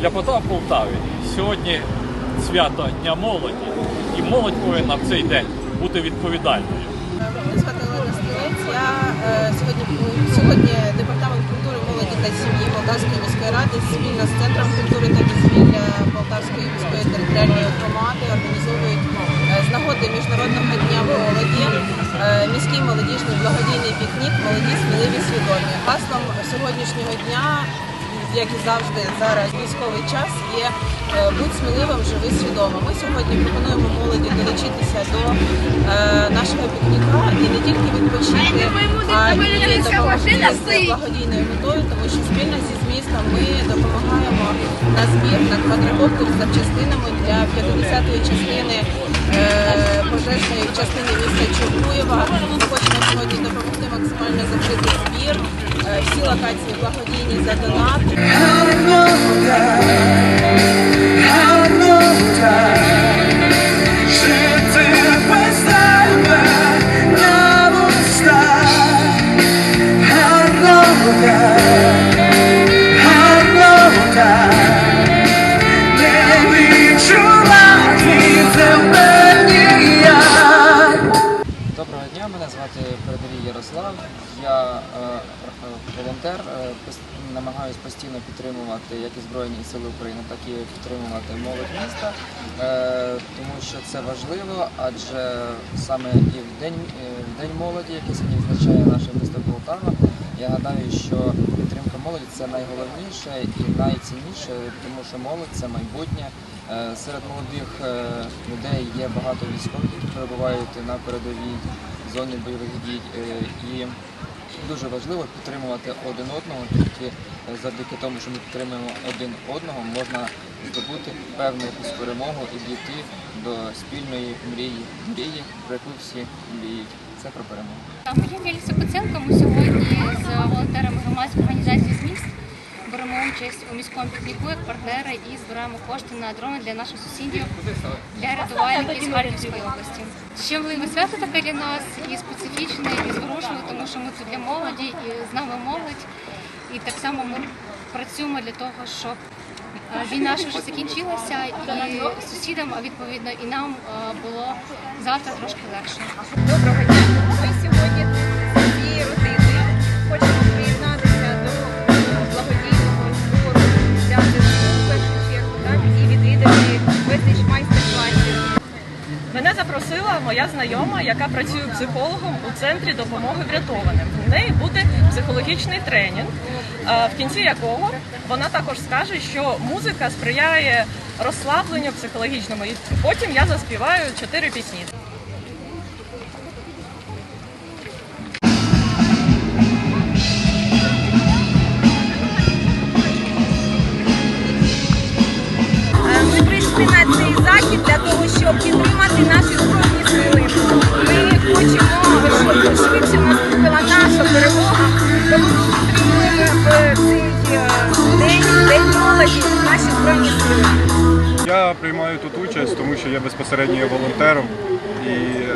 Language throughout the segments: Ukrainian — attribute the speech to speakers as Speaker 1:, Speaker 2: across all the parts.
Speaker 1: Для Пота Полтави сьогодні свято Дня молоді, і молодь повинна в цей день бути відповідальною.
Speaker 2: Мене звати Олена Стрілець. Я е, сьогодні сьогодні департамент культури, молоді та сім'ї Полтавської міської ради спільно з центром культури та дозвілля Полтавської міської територіальної громади організовують е, з нагоди міжнародного дня молоді е, міський молодіжний благодійний пікнік Молоді сміливі свідомі. Гаслом сьогоднішнього дня. Як і завжди, зараз військовий час є е, будь сміливим, живи свідомо. Ми сьогодні пропонуємо молоді долучитися до е, нашого пікніка і не тільки відпочити, а й допомогти з благодійною метою, тому що спільно зі змістом ми допомагаємо на збір на квадрокоптер з запчастинами для 50-ї частини е, пожежної частини міста Чугуєва. Ми хочемо сьогодні допомогти максимально закрити збір. Е, Всі локації благодійні за донат.
Speaker 3: Мене звати Передовій Ярослав. Я е, е, волонтер, намагаюся намагаюсь постійно підтримувати як і Збройні Сили України, так і підтримувати молодь міста, е, тому що це важливо, адже саме і е, в день молоді, який сьогодні означає наше місто Полтава, я гадаю, що підтримка молоді це найголовніше і найцінніше, тому що молодь це майбутнє. Е, Серед молодих е, людей є багато військових, які перебувають на передовій зоні бойових дій. Е, І дуже важливо підтримувати один одного, тільки е, завдяки тому, що ми підтримуємо один одного, можна здобути певну якусь перемогу і дійти до спільної мрії, мрії, про яку всі мріють. Це про перемогу.
Speaker 4: Моя Ліліса Паценко. Ми сьогодні з волонтерами громадської організації участь у міському пікніку як партнери і збираємо кошти на дрони для наших сусідів, для рятувальників з Харківської області. Ще Щемливе свято таке для нас і специфічне, і зворушливе, тому що ми тут для молоді, і з нами молодь. І так само ми працюємо для того, щоб е, війна швидше закінчилася, і сусідам, а відповідно, і нам е, було завтра трошки легше.
Speaker 2: Доброго дня.
Speaker 5: Мене запросила моя знайома, яка працює психологом у центрі допомоги врятованим. У неї буде психологічний тренінг, е, в кінці якого вона також скаже, що музика сприяє розслабленню психологічному. І потім я заспіваю чотири пісні.
Speaker 2: День наші збройні сили.
Speaker 6: Я приймаю тут участь, тому що я безпосередньо є волонтером і е,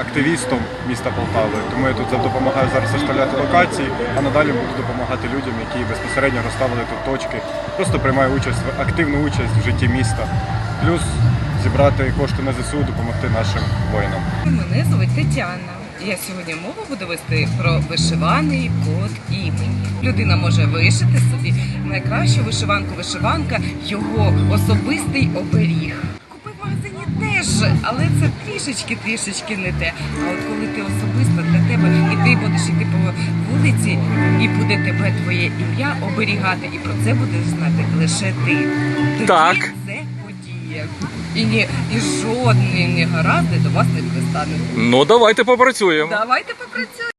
Speaker 6: активістом міста Полтави. Тому я тут допомагаю зараз розставляти локації, а надалі буду допомагати людям, які безпосередньо розставили тут точки. Просто приймаю участь в- активну участь в житті міста. Плюс зібрати кошти на ЗСУ, допомогти нашим воїнам.
Speaker 7: Мене звуть Тетяна. Я сьогодні мову буду вести про вишиваний код імені. Людина може вишити собі найкращу вишиванку вишиванка, його особистий оберіг. Купи в магазині теж, але це трішечки трішечки не те. А от коли ти особисто для тебе і ти будеш йти по вулиці, і буде тебе твоє ім'я оберігати, і про це будеш знати лише ти. Тоді
Speaker 8: Так.
Speaker 7: це подія. І ні, і жодні негаразди до вас не пристануть.
Speaker 8: Ну давайте попрацюємо.
Speaker 7: Давайте попрацюємо.